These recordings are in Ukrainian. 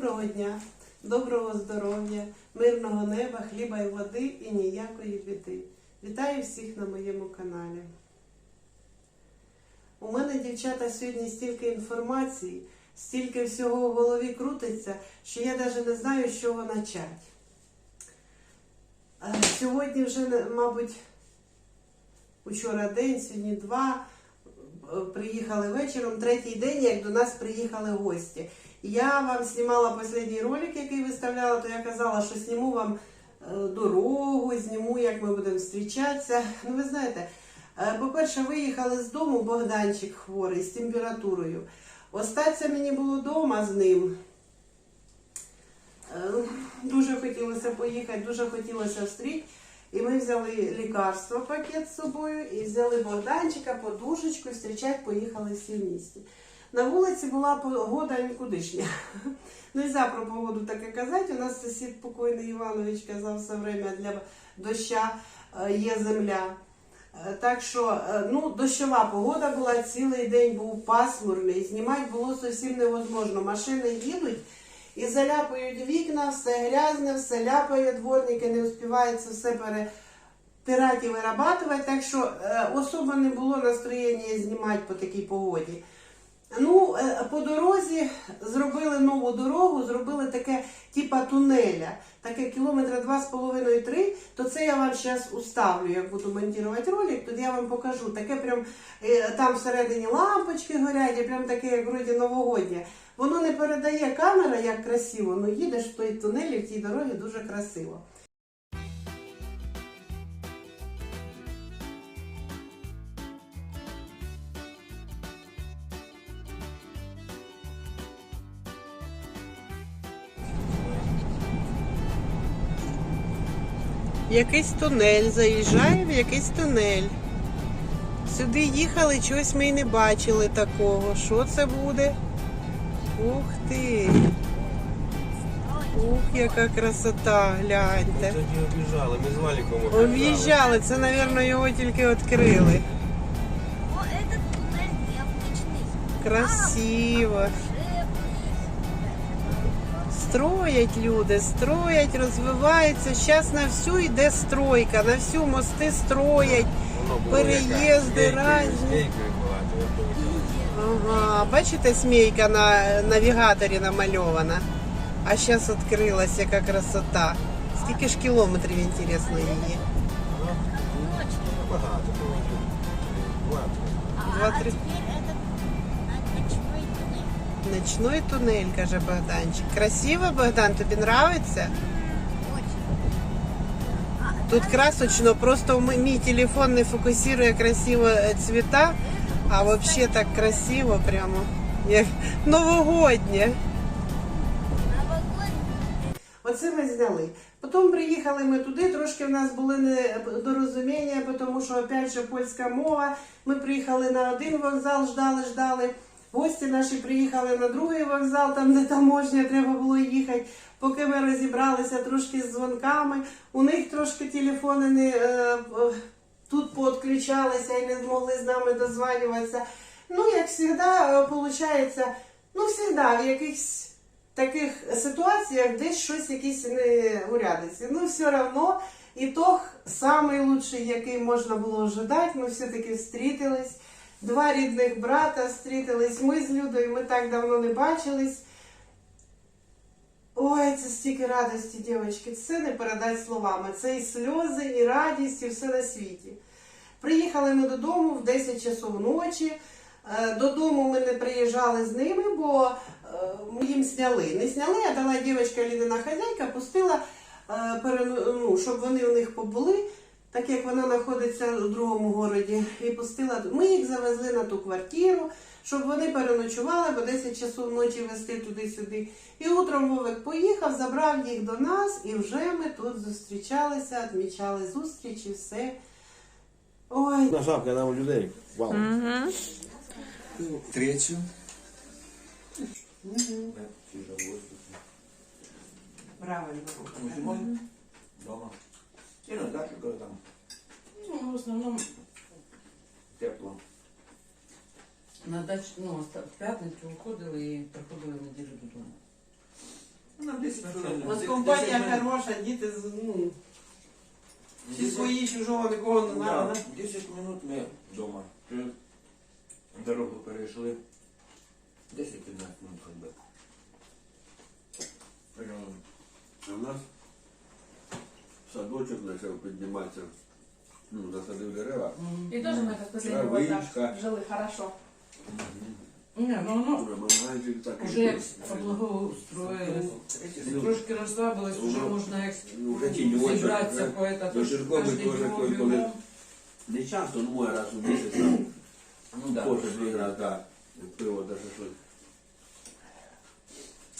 Доброго дня, доброго здоров'я, мирного неба, хліба і води і ніякої біди. Вітаю всіх на моєму каналі. У мене, дівчата, сьогодні стільки інформації, стільки всього в голові крутиться, що я навіть не знаю, з чого почати. Сьогодні вже, мабуть, учора день, сьогодні два. Е, Приїхали вечором, третій день, як до нас приїхали гості. Я вам знімала останній ролик, який виставляла, то я казала, що зніму вам е, дорогу, зніму, як ми будемо зустрічатися. Ну, ви знаєте, е, по-перше, виїхали з дому Богданчик хворий з температурою. Остатися мені було вдома з ним. Е, Дуже хотілося поїхати, дуже хотілося встріти. І ми взяли лікарство, пакет з собою, і взяли Богданчика, подушечку, і зустрічати поїхали всі в місті. На вулиці була погода нікудишня. Нельзя про погоду таке казати. У нас сусід покойний Іванович казав все время для доща е, є земля. Е, Так що, е, ну, дощова погода була, цілий день був пасмурний, знімати було зовсім невозможно. Машини їдуть і заляпають вікна, все грязне, все ляпає, дворники не успівають все перетирати і вирабатувати. Так що особо не було настроєння знімати по такій погоді. Ну, е, по дорозі зробили нову дорогу, зробили таке типа тунеля, таке кілометра два з половиною три. То це я вам зараз уставлю, як буду монтувати ролик, тоді я вам покажу. Таке прям е, там всередині лампочки горять, і прям таке, як вроді новогоднє. Воно не передає камера, як красиво, але їдеш в той тунелі, в тій дорогі дуже красиво. Якийсь тунель, заїжджає в якийсь тунель. Сюди їхали, чогось ми й не бачили такого. Що це буде? Ух ти! Ух, яка красота, гляньте. Тоді об'їжджали, ми з Валіком Об'їжджали, це, мабуть, його тільки відкрили. О, этот туннель необычный. Красиво. Строять люди, строять, розвиваються. Зараз на всю йде стройка, на всю мости строять. переїзди, разні. Ага, бачите, смійка на навігаторі намальована. А зараз відкрилась, яка красота. Скільки ж кілометрів, інтересно, її? Багато було. Два. А, Два-три. Ночной тунель, каже Богданчик. Красиво, Богдан, тобі нравиться? Тут красочно, просто мій телефон не фокусує красиво е, цвіта, а взагалі так красиво прямо. Як новогоднє. Оце ми зняли. Потім приїхали ми туди, трошки в нас були недорозуміння, тому що опять же польська мова. Ми приїхали на один вокзал, ждали, ждали. Гості наші приїхали на другий вокзал, там де таможня треба було їхати. Поки ми розібралися трошки з дзвонками, у них трошки телефони не е, е, тут пооткричалися і не змогли з нами дозванюватися. Ну, як завжди, виходить, ну, завжди в якихось таких ситуаціях десь щось якісь не урядиться. Ну, все одно, ітог лучший, який можна було ожидати. Ми все-таки встрітились. Два рідних брата встрітились. Ми з Людою, ми так давно не бачились. Ой, це стільки радості, дівчатки, це не передати словами. Це і сльози, і радість, і все на світі. Приїхали ми додому в 10 часов ночі. Е, Додому ми не приїжджали з ними, бо е, їм сняли. Не сняли, а дала дівчинка Лідина хазяйка, пустила, е, ну, щоб вони у них побули, так як вона знаходиться у другому городі, і пустила. Ми їх завезли на ту квартиру, щоб вони переночували, бо 10 часов ночі вести туди-сюди. І утром Вовик поїхав, забрав їх до нас, і вже ми тут зустрічалися, відмічали зустрічі, все. Ой, На шапка нам людей. Вау. Третью. правильно. Дома. И ну, да, какое там Ну, в основном тепло. на дач... ну, в п'ятницю виходили і приходили в неділю додому. 10 хвилин. От 10 компанія хороша, діти з- ну, всі свої чужого нікого не Да, треба. 10 минут ми вдома. Дорогу перейшли. 10-15 минут ходьби. Прямо. А в нас почав підніматися. Ну, засадив дерева. И тоже мы как последний год Травичка. так жили хорошо. Не, ну манганчик так. поблагоустроилось. Ну, Трошки розслабилось, уже ну, можна як ну, вже тіньочок, зібратися вже. по. До Жиркової теж коли- Не часто, ну може раз у місяць там. Ну да. Кожен дві раз, так. Пиво даже щось.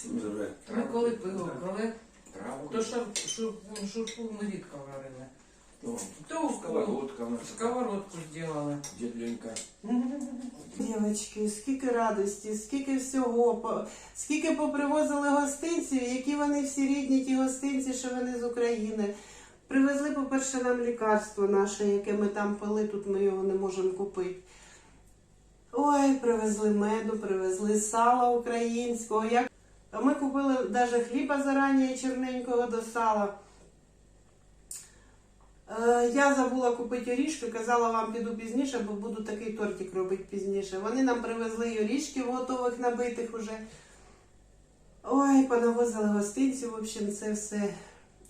Ну, Це вже. Ми коли пиво, коли. То шур, шурпу ми рідко варили. То у нас. сковородку зробили. Дідленька. Дівчатки, скільки радості, скільки всього, скільки попривозили гостинців, які вони всі рідні, ті гостинці, що вони з України. Привезли, по-перше, нам лікарство наше, яке ми там пили, тут ми його не можемо купити. Ой, привезли меду, привезли сала українського. Як... Ми купили навіть хліба зарані черненького до сала. Е, Я забула купити орішки, казала вам піду пізніше, бо буду такий тортик робити пізніше. Вони нам привезли й орішків готових набитих уже. Ой, понавозили гостинців. В общем, це все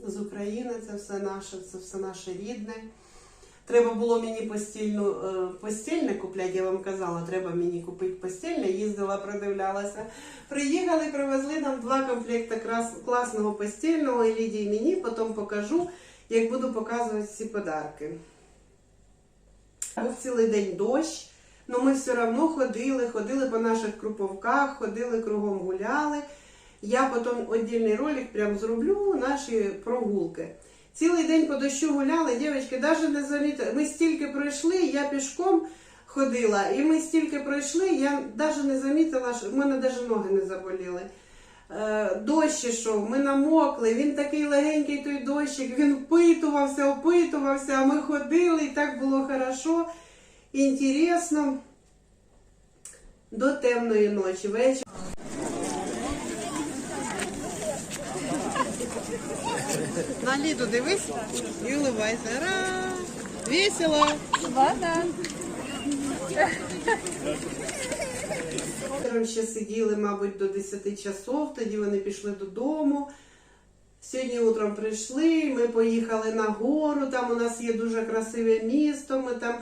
з України, це все наше, це все наше рідне. Треба було мені постільну, е, постільне купляти, я вам казала, треба мені купити постільне. Їздила, продивлялася. Приїхали, привезли нам два комплекти класного постільного і Лідії мені, потім покажу як буду показувати ці подарки. Був цілий день дощ, але ми все одно ходили, ходили по наших круповках, ходили кругом гуляли. Я потім віддільний ролик прям зроблю наші прогулки. Цілий день по дощу гуляли, дівчатки, навіть не замітили. Ми стільки пройшли, я пішком ходила, і ми стільки пройшли, я навіть не замітила, що в мене навіть ноги не заболіли. Е, Дощ ішов, ми намокли, він такий легенький той дощик, він впитувався, опитувався, а ми ходили, і так було хорошо, інтересно. До темної ночі. Вечір. На Ліду дивись і уливайся. Ра! Весело! Вечором ще сиділи, мабуть, до 10 часов, тоді вони пішли додому. Сьогодні утром прийшли, ми поїхали на гору, там у нас є дуже красиве місто, ми там,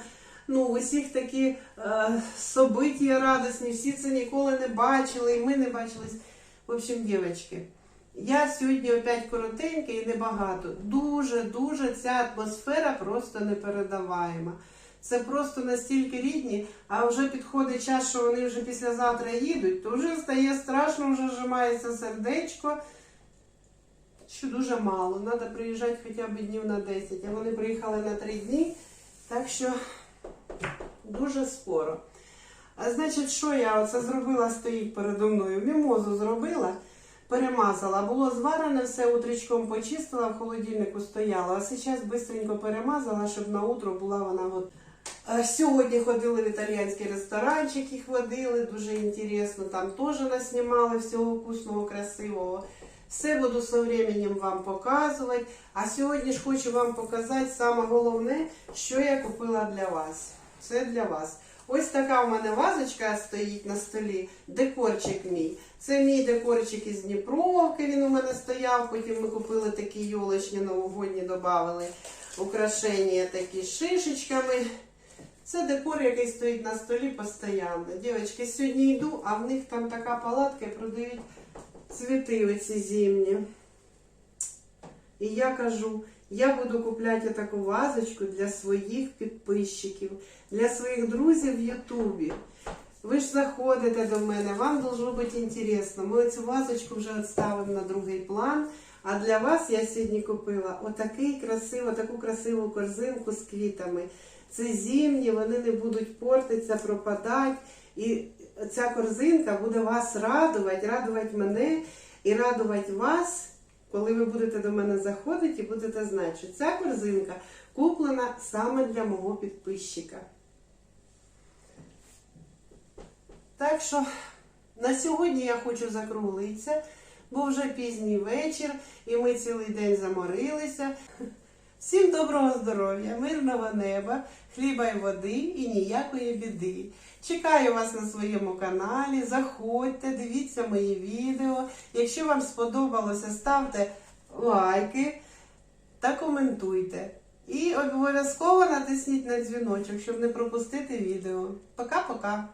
ну, усіх такі е, собиття радісні, всі це ніколи не бачили, і ми не бачились. В общем, дівчатки, я сьогодні опять коротенька і небагато. Дуже-дуже ця атмосфера просто непередаваєма. Це просто настільки рідні, а вже підходить час, що вони вже післязавтра їдуть, то вже стає страшно, вже зжимається сердечко. Що дуже мало. Треба приїжджати хоча б днів на 10, а вони приїхали на 3 дні, так що дуже скоро. А значить, що я оце зробила, стоїть передо мною? Мімозу зробила, перемазала. Було зварене, все утречком почистила, в холодильнику стояла, а зараз швидко перемазала, щоб на утро була вона от. Сьогодні ходили в італійський ресторанчик, їх водили, дуже інтересно. Там теж наснімали всього вкусного, красивого. Все буду з временем вам показувати. А сьогодні ж хочу вам показати саме головне, що я купила для вас. Це для вас. Ось така у мене вазочка стоїть на столі, декорчик мій. Це мій декорчик із Дніпровки, він у мене стояв. Потім ми купили такі йолочні новогодні, додали украшення такі з шишечками. Це декор, який стоїть на столі постійно. Дівчатки, сьогодні йду, а в них там така палатка і продають цвіти оці зимні. І я кажу, я буду купляти таку вазочку для своїх підписчиків, для своїх друзів в Ютубі. Ви ж заходите до мене, вам должно бути інтересно. Ми цю вазочку вже відставимо на другий план. А для вас я сьогодні купила отакий красиво, таку красиву корзинку з квітами. Це зимні, вони не будуть портитися, пропадати. І ця корзинка буде вас радувати, радувати мене і радувати вас, коли ви будете до мене заходити будете знати, що ця корзинка куплена саме для мого підписчика. Так що на сьогодні я хочу закруглитися. бо вже пізній вечір, і ми цілий день заморилися. Всім доброго здоров'я, мирного неба, хліба й води і ніякої біди. Чекаю вас на своєму каналі. Заходьте, дивіться мої відео. Якщо вам сподобалося, ставте лайки та коментуйте. І обов'язково натисніть на дзвіночок, щоб не пропустити відео. Пока-пока!